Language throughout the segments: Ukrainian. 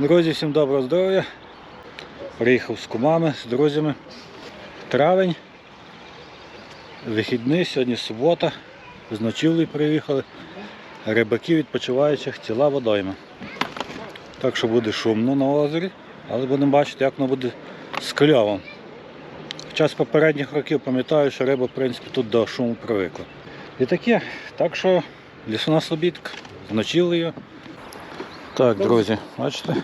Друзі, всім доброго здоров'я. Приїхав з кумами, з друзями. Травень. Вихідний, сьогодні субота. З ночівлею приїхали. Рибаки відпочиваючих ціла водойма. Так що буде шумно на озері, але будемо бачити, як воно буде з кльовом. Хоча з попередніх років пам'ятаю, що риба в принципі, тут до шуму привикла. І таке. Так що лісона слобідка з ночівлею. Так, друзі, бачите?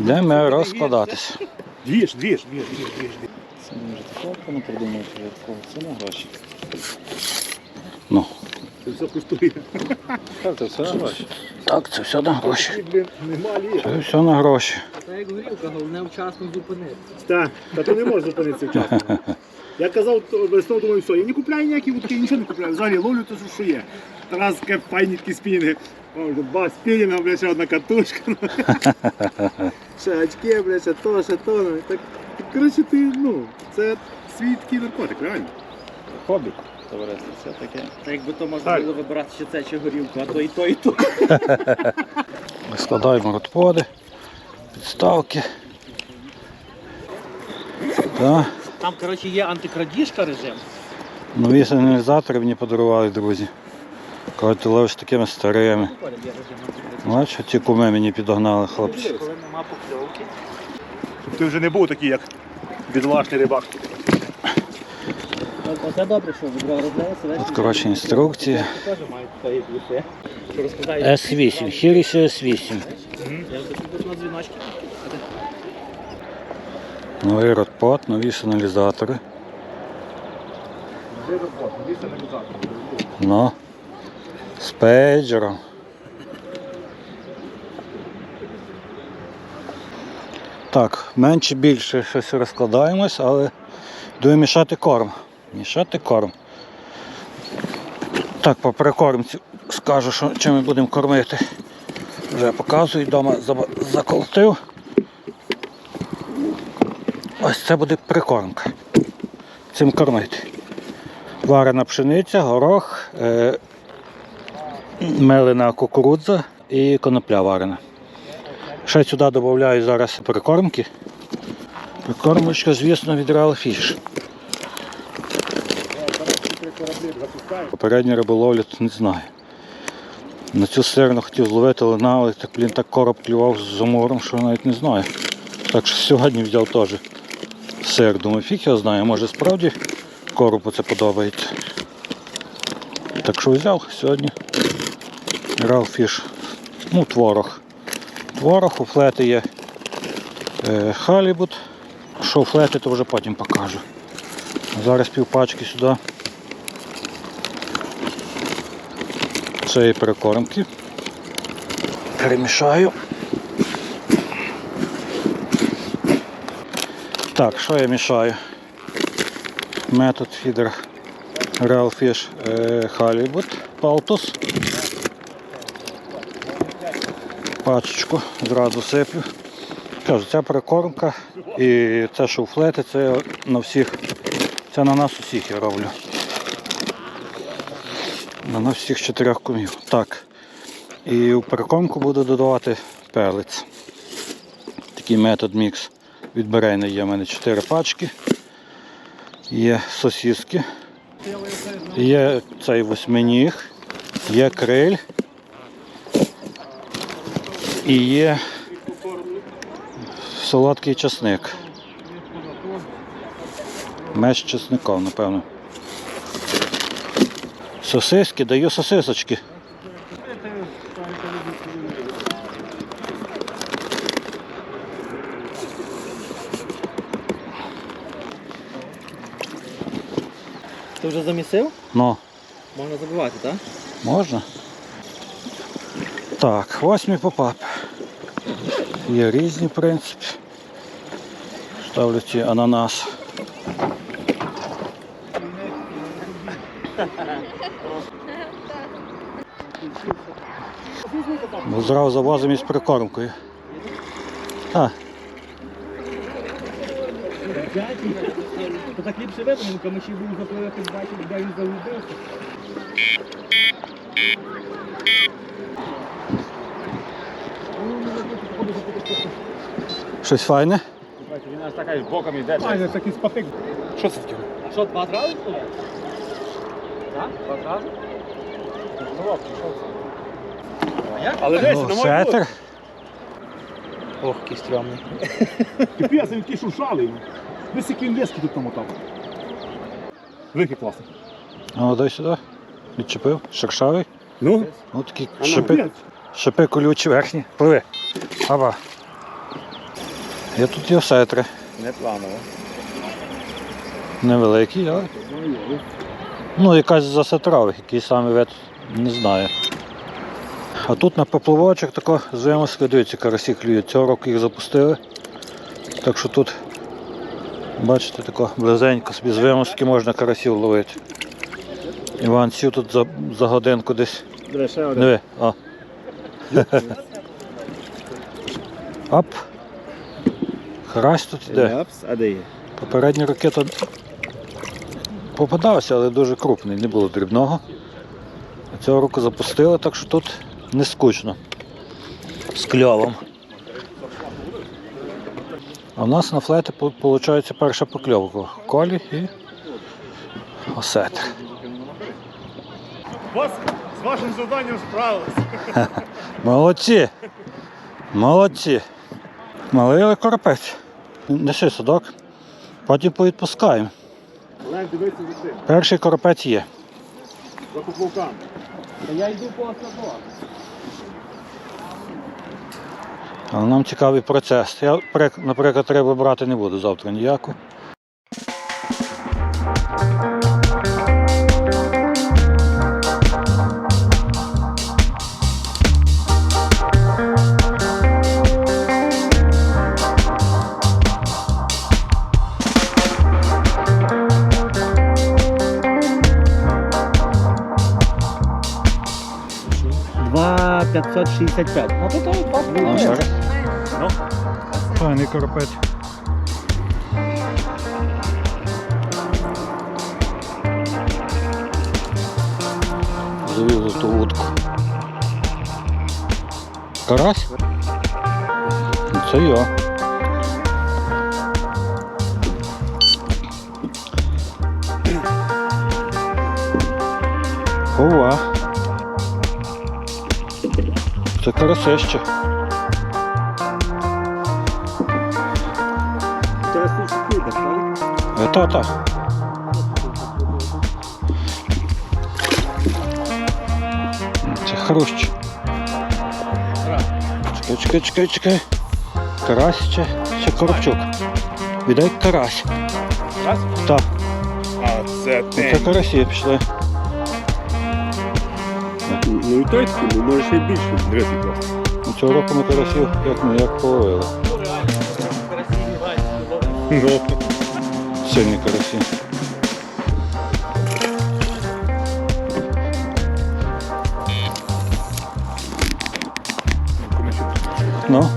Йдемо розкладатись. Двіж, двіж, двіж, двіж, двіж. Це може таке не придумати, це на гроші. Ну, Це все пустує. так, це все на гроші. Так, це все на гроші. Це все на гроші. Та як горілка, головне вчасно зупинити. Так, та ти не можеш зупинитися вчасно. Я казав, весною думаю, все, я не купляю ніякі вудки, нічого не купляю. Взагалі ловлю те, що є. Тарас таке файні такі спінінги. Два спінінга, бля, ще одна катушка. Ще очки, бля, ще то, ще то. ну, Так, коротше, ти, ну, це свій такий наркотик, реально. Хобі, товариство, все таке. Та якби то можна Так. було вибирати, чи це, чи горілку, а то і то, і то. Складаємо родподи, підставки. Так. Там, коротше, є антикрадіжка режим. Нові сигналізатори мені подарували, друзі. Коли ти ловиш такими старими. Бачиш, ці куми мені підогнали хлопці. Коли нема покльовки. Ти вже не був такий, як відважний рибак. Оце добре, що. Тут, коротше, інструкції. Теж мають свої плюси. Що розкладають. S8, Хірісі S8. Я вже тут на дзвіночки. Новий родпод, нові сигналізатори. Ну, з пейджером. Так, менше більше щось розкладаємось, але йду мішати корм. Мішати корм. Так, по прикормці скажу, що чим ми будемо кормити. Вже показую, вдома заколотив. Ось це буде прикормка. Цим кормити. Варена пшениця, горох, е, мелена кукурудза і конопля варена. Ще сюди додаю зараз прикормки. Прикормочка, звісно, від Real Fish. Попередню риболовлю то не знаю. На цю сирну хотів зловити, але але так, блін, так короб клював з замором, що навіть не знаю. Так що сьогодні взяв теж сир. Думаю, фіг його знає, може справді коропу це подобається. Так що взяв сьогодні. Ралфіш. Ну, творог. Творог, у флети є е, халібут. Що у флети, то вже потім покажу. Зараз півпачки сюди. Цієї перекормки. Перемішаю. Так, що я мішаю? Метод фідер Real Fish е, Halibut Paltus. Пачечку зразу сиплю. Кажу, ця прикормка і це шуфлети, це на всіх, це на нас усіх я роблю. На нас всіх чотирьох кумів. Так. І у прикормку буду додавати пелець. Такий метод мікс від є в мене 4 пачки. Є сосиски. Є цей восьминіг, є криль. І є солодкий часник. Меч часником, напевно. Сосиски, даю сосисочки. Ти вже замісив? Ну, Можна забивати, так? можна? Так, восьмий попап. Є різні, в принципі. Ставлю ці ананас. Бо зразу завозимо із прикормкою. А, То так ліпше видно, бо ми ще був запливати бачити, де він загубився. Щось файне? Він аж така боком йде. Майже такий спатик. Що це таке? А що, два зразу? Так? Два зразу? Але десь, О, на мою сетер. Ох, який стрьомний. Кипець, він такий шуршалий. Десь який лески тут намотав. Великий класний. О, дай сюди. Відчепив. Шершавий. Ну? Ну такі шипи, ну, шипи колючі верхні. Пливи. Аба. Є тут є сетри. Не планово. Невеликий, але. Ну, якась з засетрових, який саме вид, не знаю. А тут на поплавочок тако з вимоски, дивіться, карасі клюють. Цього року їх запустили. Так що тут, бачите, тако близенько собі з вимоски можна карасів ловити. Іван сів тут за, за годинку десь. Диви, ще Оп. Карась тут іде. А де є? Попередні роки то попадався, але дуже крупний, не було дрібного. Цього року запустили, так що тут не скучно. З кльовом. А в нас на флеті виходить перша покльовка. Колі і осетр. Вас з вашим завданням справилися. Молодці! Молодці! Малий але коропець. Неси садок, потім повідпускаємо. Олег, дивися за цим, Перший коропець є. за поплавками. Та я йду по садок. Але нам цікавий процес. Я, наприклад, треба брати не буду завтра ніяку. 565. Ну то то два Ну, ще раз. Файний коропець. Завів за ту вудку. Карась? Ну, Це я. Ова. Це карасище. Зараз тут шкурка, так? Е, Та, та. Це хрущ. Чекай, чекай, чекай, чекай. Карась чи, чи коробчук? Віддай карась. Карась? Так, А це це карасі пішли. Той такий, ну може ще більше. Дивись, як. Ну, Цього року ми карасів як ми як половили. Ну. Сильні карасі. Ну,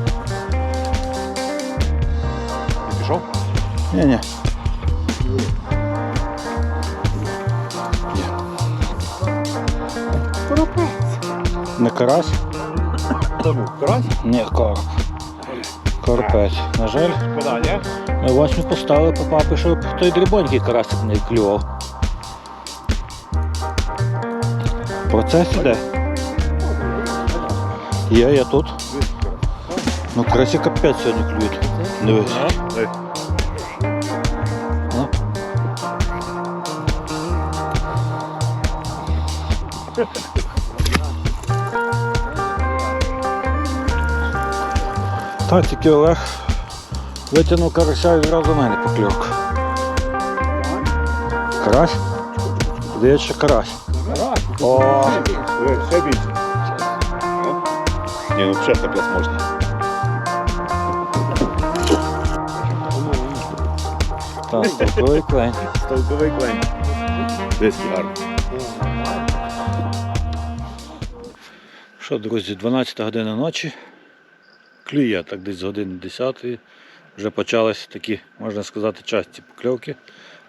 Пішов? ні, карась? Карась? Ні, короб. Коропець. На жаль, Куди, ні? ми восьмі поставили по папі, щоб той дрібонький карасик не клював. Процес іде. Є, я тут. Ну, карасі капець сьогодні клюють. Дивись. Ну. Так, тільки Олег витягнув карася і одразу мене покльовка. Карась? Здається, карась. О, ще більше. Ні, ну взагалі капець можна. так, стовповий клень. Столковий клень. Десь гарно. Що, друзі, 12 година ночі. Клює так десь з години 10 вже почалися такі, можна сказати, часті покльовки.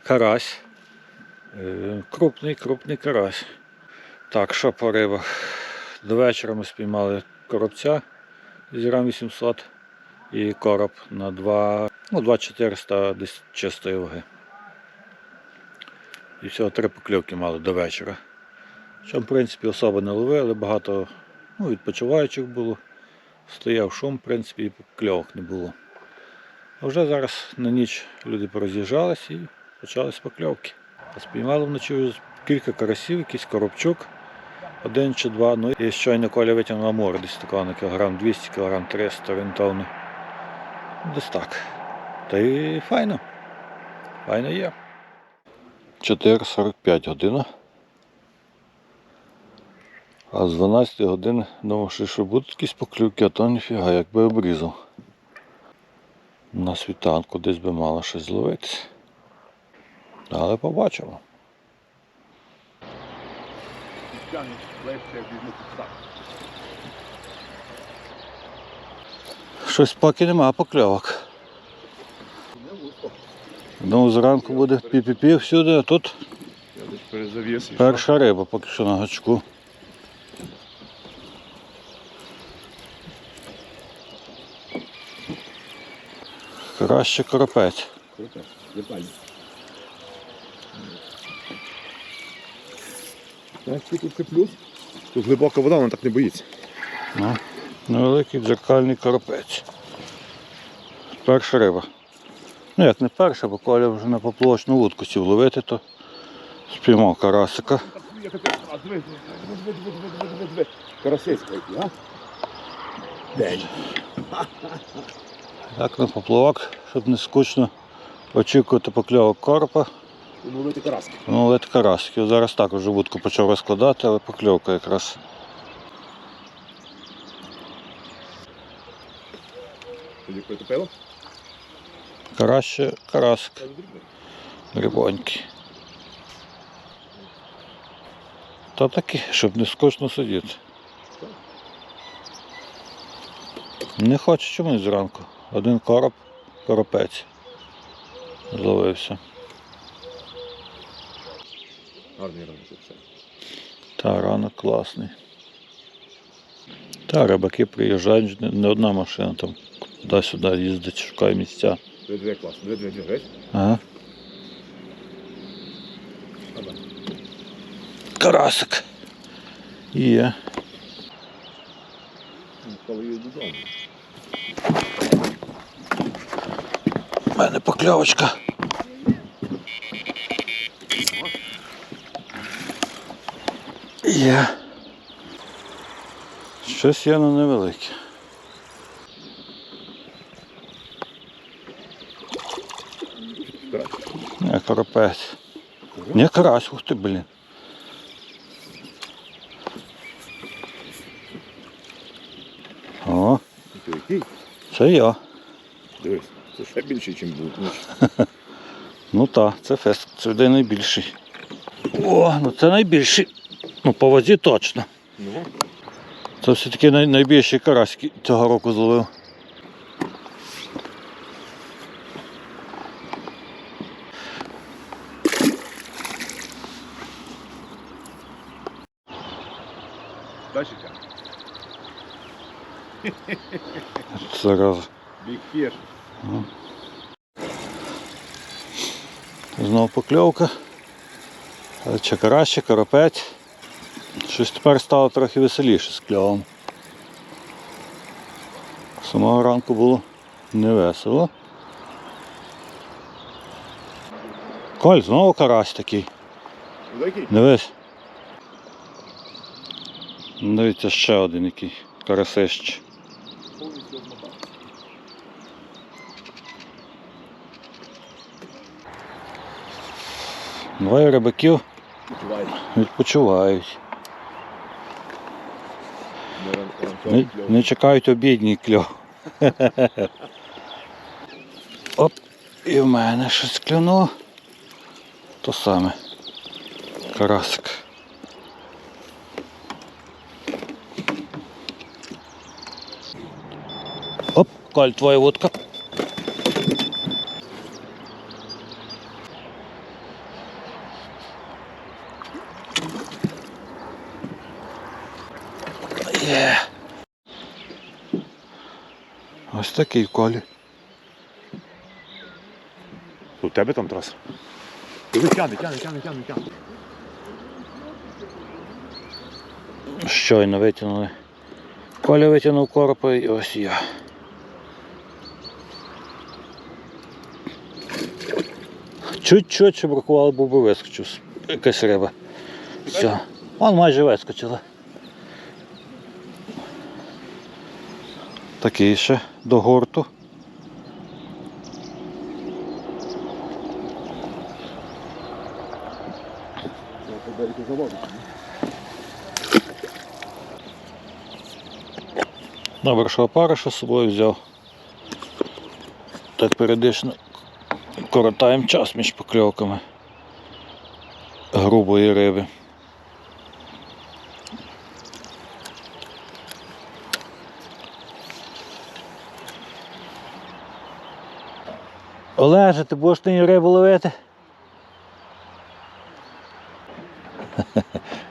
Карась. Е, Крупний, крупний карась. Так, що по рибах? До вечора ми спіймали коробця з грам 800 і короб на 2, ну, 2400 десь чистої ваги. І всього три покльовки мали до вечора. Що, в принципі, особо не ловили, багато ну, відпочиваючих було. Стояв шум, в принципі, і покльовок не було. А вже зараз на ніч люди пороз'їжджались і почались покльовки. Спіймали вночі кілька карасів, якийсь коробчук, один чи два. Ну і щойно Коля витягнув на море, десь такого на кілограм 200, кілограм 300 орієнтовно. Десь так. Та й файно. Файно є. 4.45 година. А з 12 години думав, що, будуть якісь поклювки, а то ніфіга, якби обрізав. На світанку десь би мало щось зловитися. Але побачимо. Щось поки нема покльовок. Думав, зранку буде пі-пі-пі всюди, а тут перша риба поки що на гачку. Краще. Вітаю. Тут плюс? Тут глибока вода, вона так не боїться. Ну, невеликий дзеркальний коропець. Перша риба. Ну як не перша, бо Коля вже на поплавочну вудку сів ловити, то спіймав карасика. А, диви, диви, диви, диви, диви, диви, диви. Карасецька який, а? День. Так на поплавок, щоб не скучно очікувати покльовок коропа. Ну, ловити караски. Ну, ловити карасиків. Зараз також вже вудку почав розкладати, але покльовка якраз. Тоді притопило? Краще карасик, грибонький. Та таки, щоб не скучно сидіти. Не хочу чомусь зранку. Один короб, коропець. Зловився. Гарний ранок це все. Та ранок класний. Та рибаки приїжджають, не- одна машина там туди-сюди їздить, шукає місця. Диви, класно. Диви, геть. Ага. Карасик. Є. Коли її додому. У мене покльовочка. Є. Щось є, але невелике. Не, коропець. Не карась, ух ти, блін. О, це я. Дивись, це ще більше, ніж був. Ну, так, це фест, це буде найбільший. О, ну це найбільший. Ну, по вазі точно. Ну, Це все-таки най- найбільший карась цього року зловив. далі тягне. Знову покльовка. Карась, чи. Щось тепер стало трохи веселіше з кльовом. Самого ранку було невесело. Коль, знову карась такий. Великий? Дивись. Дивіться ще один який карасищ. Двоє рибаків відпочивають. Не чекають обідній кльов. Оп, і в мене щось клюнуло. То саме. Карасик. Оп, Коль, твоя вудка. Такий колі. У тебе там траса. Тяни, тяни, тяни, тяни, тяни. Щойно витягнули. Коля витягнув коропа і ось я. Чуть-чуть ще бракувало, був би вискочив. Якась риба. Все. Он майже вискочила. Такий ще до. Добре, що опариша з собою взяв. Так періодично коротаємо час між покльовками грубої риби. Олеже, ти будеш нині рибу ловити?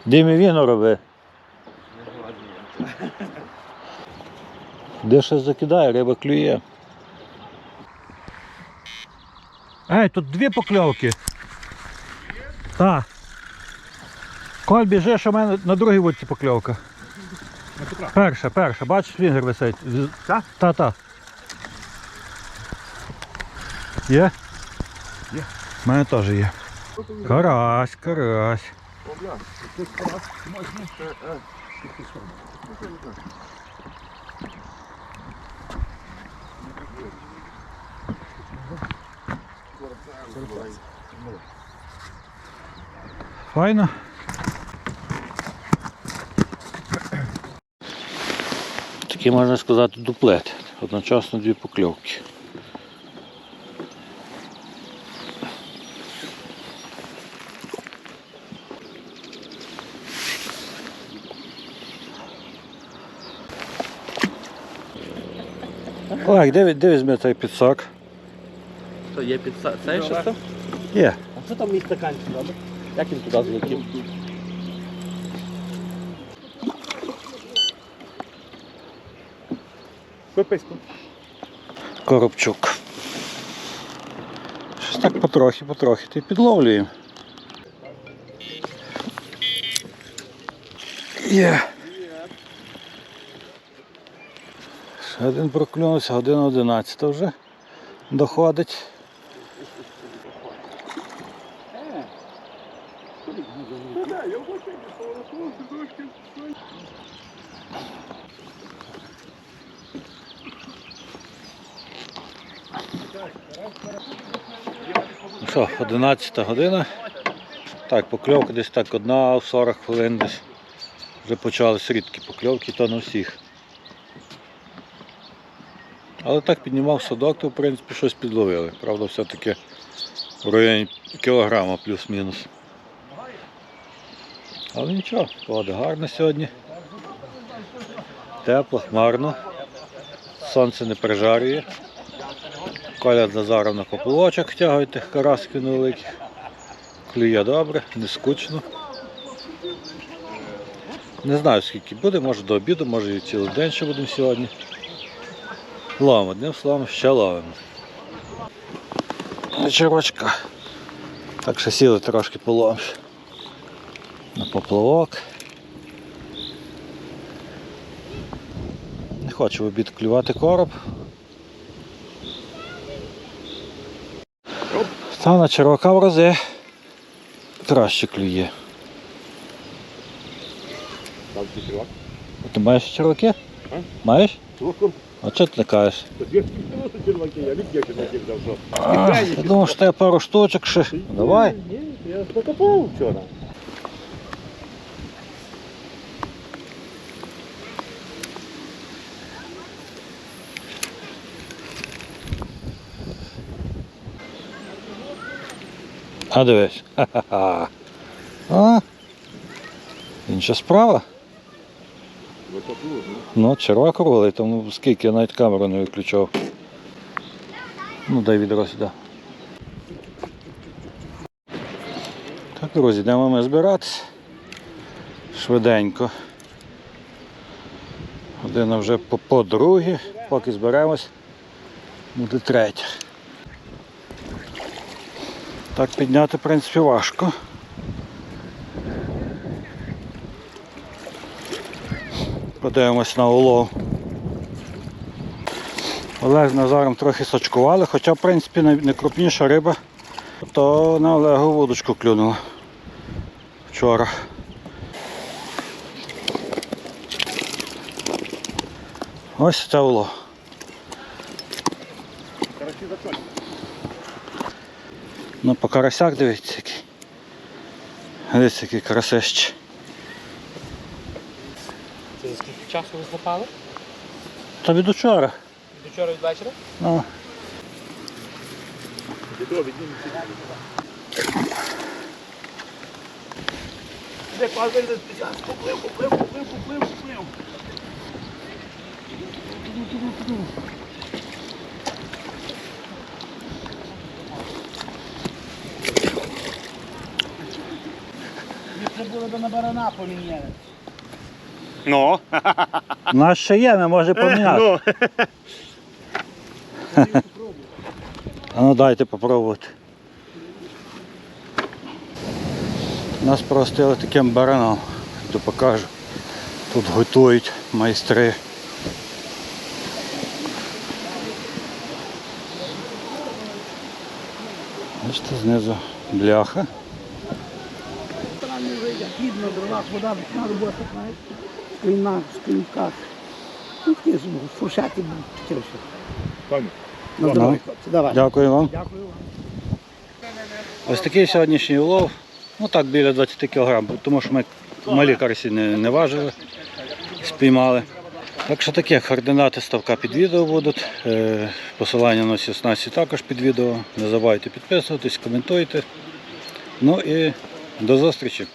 Димі віно роби. Де щось закидає, риба клює. Ей, тут дві покльовки. Так. Коль біжиш, у мене на другій вудці покльовка. Перша, перша, бачиш, вінгер висить. Та? Та, та. Є? Є. У мене теж є. Карась, карась. Файно. Такий можна сказати дуплет. Одночасно дві покльовки. Олег, де, де візьме цей підсак? То є під цей ще що? Є. А що там мій стаканчик робить? Як він туди злетів? Випиську. Коробчук. Щось так потрохи, потрохи. Ти підловлюємо. Є. Ще один проклюнувся, година 11 вже доходить. Ну що, 11 година. Так, покльовка десь так одна в 40 хвилин десь. Вже почались рідкі покльовки, то на всіх. Але так піднімав садок, то в принципі щось підловили. Правда, все-таки в районі кілограма плюс-мінус. Але нічого, погода гарна сьогодні. Тепло, хмарно. Сонце не прижарює. Коля з Назаром на поплавочок втягують тих карасків невеликих. Клює добре, не скучно. Не знаю скільки буде, може до обіду, може і цілий день ще будемо сьогодні. Ловимо, одним словом, ще ловимо. Вечірочка. Так що сіли трошки половимо. На поплавок. Не хочу в обід клювати короб. Та на червака в рази краще клює. Там ті чувак. Ти маєш черваки? А? Маєш? Чуваком. А чого ти не кажеш? Дві черваки, я люблю черваки взяв, що. А, Я думав, що тебе пару штучок ще. Давай. Ні, я покопав вчора. А дивись. Ха-ха-ха. А? Інша справа. Ну, червак круглий, тому скільки я навіть камеру не виключав. Ну, дай відро сюди. Так, друзі, йдемо ми збиратися. Швиденько. Година вже по, по другі, поки зберемось. Буде третя. Так підняти, в принципі, важко. Подивимось на улов. Олег з Назаром трохи сачкували, хоча в принципі найкрупніша риба, то на Олегу вудочку клюнула вчора. Ось це улов. Ну по карасях дивіться який. Дивіться який карасище. Це за скільки часу ви злопали? Та від учора. До вчора від вечора? Ну, Де вийде спеціально. Поплив, поплив, поплив, поплив, поплив. Це було до на барана поміняли. Ну, у нас ще є, ми може поміняти. ну. А ну дайте попробувати. Нас простили таким бараном, то покажу. Тут готують майстри. Бачите, знизу бляха. Вийде, хідно, дрова, вода, на робота, знаєш. Скрійна, скрінках. Ну, такі фуршети будуть таке все. Пані. На здоров'я, хлопці, давай. Дякую вам. Дякую вам. Ось такий сьогоднішній улов. Ну так, біля 20 кг, тому що ми малі карасі не, не важили, спіймали. Так що таке, координати ставка під відео будуть. Е, Посилання на всі снасті також під відео. Не забувайте підписуватись, коментуйте. Ну і до зустрічі.